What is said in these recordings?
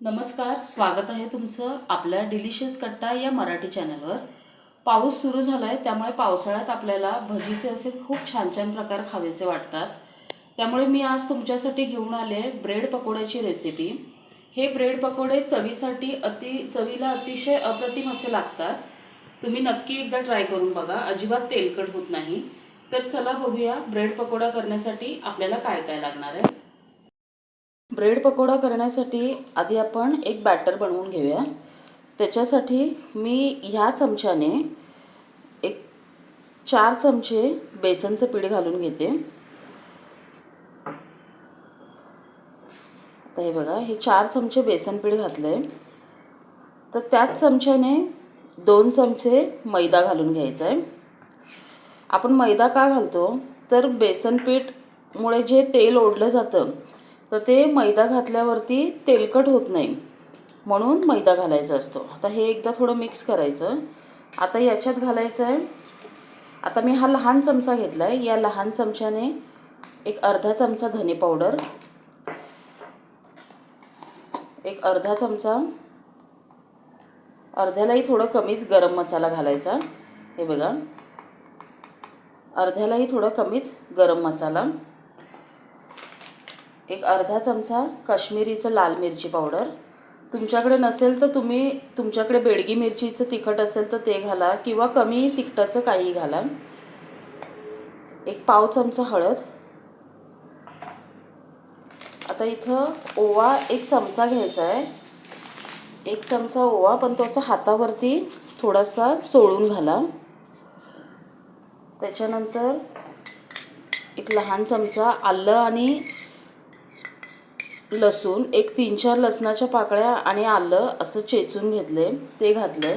नमस्कार स्वागत आहे तुमचं आपल्या डिलिशियस कट्टा या मराठी चॅनलवर. पाऊस सुरू झाला आहे त्यामुळे पावसाळ्यात आपल्याला भजीचे असे खूप छान छान प्रकार खावेसे वाटतात. त्यामुळे मी आज तुमच्यासाठी घेऊन आले ब्रेड पकोड्याची रेसिपी हे ब्रेड पकोडे चवीसाठी अति चवीला अतिशय अप्रतिम असे लागतात. तुम्ही नक्की एकदा ट्राय करून बघा अजिबात तेलकट होत नाही. तर चला बघूया ब्रेड पकोडा करण्यासाठी आपल्याला काय काय लागणार आहे. ब्रेड पकोडा करण्यासाठी आधी आपण एक बॅटर बनवून घेऊया. त्याच्यासाठी मी ह्या चमच्याने एक चार चमचे बेसनचं पीठ घालून घेते. आता हे बघा हे चार चमचे बेसन पीठ घातलं आहे तर त्याच चमच्याने दोन चमचे मैदा घालून घ्यायचा आहे आपण मैदा का घालतो? तर बेसन पीठमुळे जे तेल ओढलं जातं तर ते मैदा घातल्यावरती तेलकट होत नाही. म्हणून मैदा घालायचा असतो. आता हे एकदा थोडं मिक्स करायचं. आता याच्यात घालायचं आहे आता मी हा लहान चमचा घेतला आहे या लहान चमच्याने एक अर्धा चमचा धने पावडर एक अर्धा चमचा अर्ध्यालाही थोडं कमीच गरम मसाला घालायचा. हे बघा. अर्ध्यालाही थोडं कमीच गरम मसाला. एक अर्धा चमचा काश्मीरीचं लाल मिरची पावडर. तुमच्याकडे नसेल तर तुम्ही तुमच्याकडे बेडगी मिरचीचं तिखट असेल तर ते घाला किंवा कमी तिखटाचं काही घाला. एक पाव चमचा हळद. आता इथं ओवा एक चमचा घ्यायचा आहे. एक चमचा ओवा पण तो असा हातावरती थोडासा चोळून घाला. त्याच्यानंतर एक लहान चमचा आलं आणि लसूण एक तीन चार लसणाच्या पाकळ्या आणि आलं असं चेचून घेतले ते घातले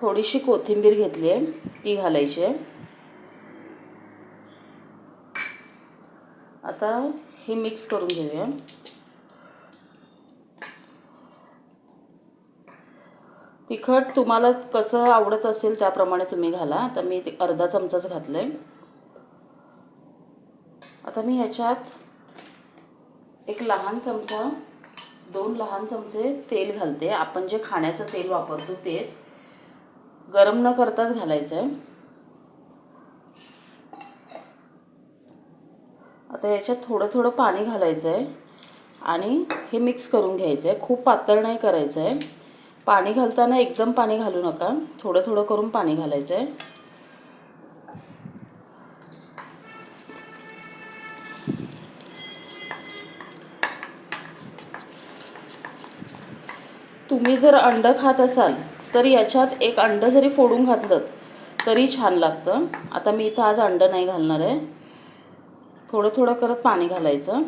थोडीशी कोथिंबीर घेतली आहे ती घालायची. आहे आता हे मिक्स करून घेऊया. तिखट तुम्हाला कसं आवडत असेल त्याप्रमाणे तुम्ही घाला. आता मी ते अर्धा चमचाच घातलं आहे आता मी ह्याच्यात एक लहान चमचा दोन लहान चमचे तेल घालते. आपण जे खाण्याचं तेल वापरतो तेच. गरम न करताच घालायचं आहे आता याच्यात थोडं थोडं पाणी घालायचं आहे आणि हे मिक्स करून घ्यायचं आहे खूप पातळ नाही करायचं आहे पाणी घालताना एकदम पाणी घालू नका. थोडं थोडं करून पाणी घालायचं आहे तुम्ही जर अंडं खात असाल तर याच्यात एक अंडं जरी फोडून घातलं तरी छान लागतं. आता मी इथं आज अंडं नाही घालणार आहे. थोडं थोडं करत पाणी घालायचं.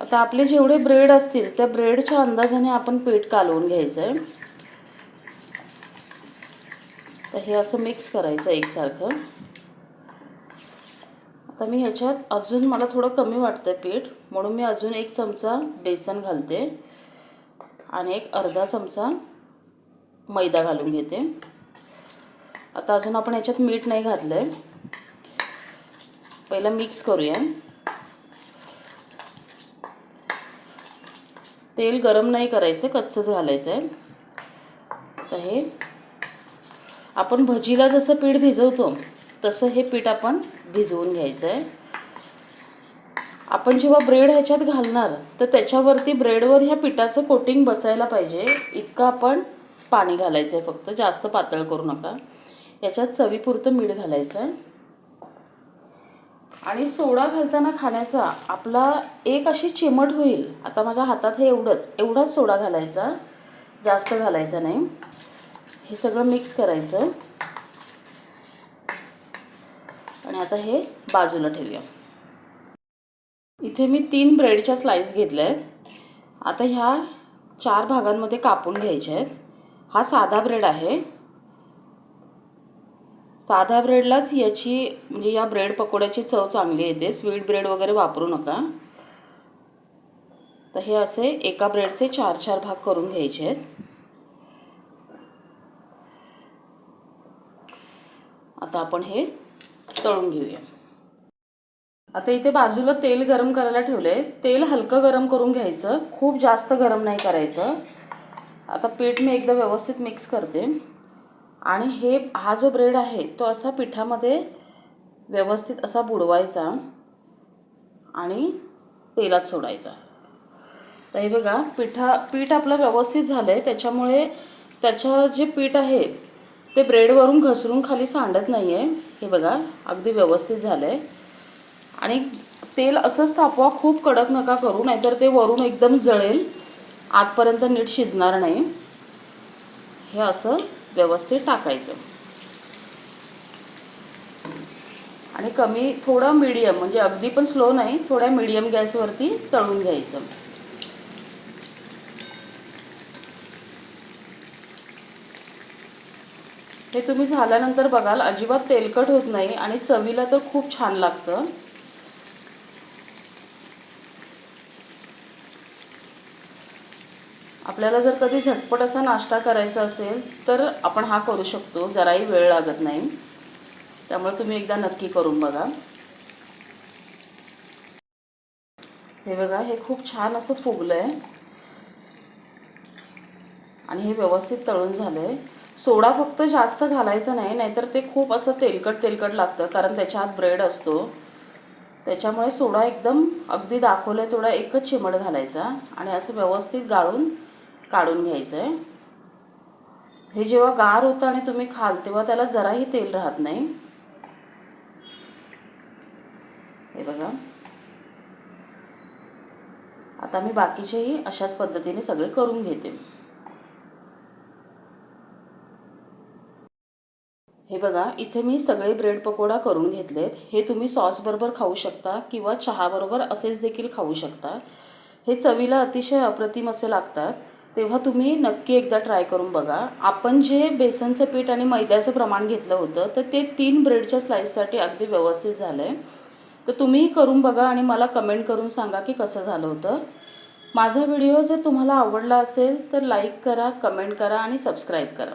आता आपले जेवढे ब्रेड असतील त्या ब्रेडच्या अंदाजाने आपण पीठ कालवून घ्यायचं आहे तर हे असं मिक्स करायचं एकसारखं. आता मी ह्याच्यात अजून मला थोडं कमी वाटतं पीठ. म्हणून मी अजून एक चमचा बेसन घालते. आणि एक अर्धा चमचा मैदा घालून घेते. आता अजून आपण ह्याच्यात मीठ नाही घातलं आहे पहिलं मिक्स करूया. तेल गरम नाही करायचं कच्चंच घालायचं आहे तर हे आपण भजीला जसं पीठ भिजवतो तसं हे पीठ आपण भिजवून घ्यायचं आहे आपण जेव्हा ब्रेड ह्याच्यात घालणार तर त्याच्यावरती ब्रेडवर ह्या पिठाचं कोटिंग बसायला पाहिजे. इतकं आपण पाणी घालायचं आहे फक्त जास्त पातळ करू नका. याच्यात चवीपुरतं मीठ घालायचं आहे आणि सोडा घालताना खाण्याचा आपला एक अशी चिमट होईल. आता माझ्या हातात हे एवढंच एवढाच सोडा घालायचा. जास्त घालायचा नाही. हे सगळं मिक्स करायचं. आणि आता हे बाजूला ठेवूया. इथे मी तीन ब्रेडच्या स्लाईस घेतल्या आहेत आता ह्या चार भागांमध्ये कापून घ्यायच्या आहेत. हा साधा ब्रेड आहे. साध्या ब्रेडलाच याची म्हणजे या ब्रेड पकोड्याची चव चांगली येते. स्वीट ब्रेड वगैरे वापरू नका. तर हे असे एका ब्रेडचे चार चार भाग करून घ्यायचे आहेत. आता आपण हे तळून घेऊया. आता इथे बाजूला तेल गरम करायला ठेवलं आहे तेल हलकं गरम करून घ्यायचं. खूप जास्त गरम नाही करायचं. आता पीठ मी एकदा व्यवस्थित मिक्स करते. आणि हे हा जो ब्रेड आहे तो असा पिठामध्ये व्यवस्थित असा बुडवायचा आणि तेलात सोडायचा. तर हे बघा पिठा पीठ आपलं व्यवस्थित झालं आहे त्याच्यामुळे त्याचं जे पीठ आहे ते ब्रेडवरून घसरून खाली सांडत नाही आहे हे बघा अगदी व्यवस्थित झालं आहे आणि तेल असंच तापवा खूप कडक नका करू नाहीतर ते वरून एकदम जळेल आतपर्यंत नीट शिजणार नाही. हे असं व्यवस्थित टाकायचं. आणि कमी थोडं मीडियम म्हणजे अगदी पण स्लो नाही थोड्या मीडियम गॅसवरती तळून घ्यायचं. हे तुम्ही झाल्यानंतर बघाल अजिबात तेलकट होत नाही आणि चवीला तर खूप छान लागतं. आपल्याला जर कधी झटपट असा नाश्ता करायचा असेल तर आपण हा करू शकतो जराही वेळ लागत नाही. त्यामुळे तुम्ही एकदा नक्की करून बघा. हे बघा हे खूप छान असं फुगलं आहे आणि हे व्यवस्थित तळून झालं आहे सोडा फक्त जास्त घालायचा नाही नाहीतर ते खूप असं तेलकट तेलकट लागतं कारण त्याच्या आत ब्रेड असतो. त्याच्यामुळे सोडा एकदम अगदी दाखवलं आहे थोडा एकच चिमट घालायचा आणि असं व्यवस्थित गाळून काढून घ्यायचं आहे हे जेव्हा गार होतं आणि तुम्ही खाल तेव्हा त्याला जराही तेल राहत नाही. हे बघा. आता मी बाकीचेही अशाच पद्धतीने सगळे करून घेते. हे बघा इथे मी सगळे ब्रेड पकोडा करून घेतलेत. हे तुम्ही सॉसबरोबर खाऊ शकता किंवा चहाबरोबर असेच देखील खाऊ शकता. हे चवीला अतिशय अप्रतिम असे लागतात. तेव्हा तुम्ही नक्की एकदा ट्राय करून बघा. आपण जे बेसनचं पीठ आणि मैद्याचं प्रमाण घेतलं होतं तर ते तीन ब्रेडच्या स्लाईससाठी अगदी व्यवस्थित झालं आहे तर तुम्हीही करून बघा आणि मला कमेंट करून सांगा की कसं झालं होतं. माझा व्हिडिओ जर तुम्हाला आवडला असेल तर लाईक करा कमेंट करा आणि सबस्क्राईब करा.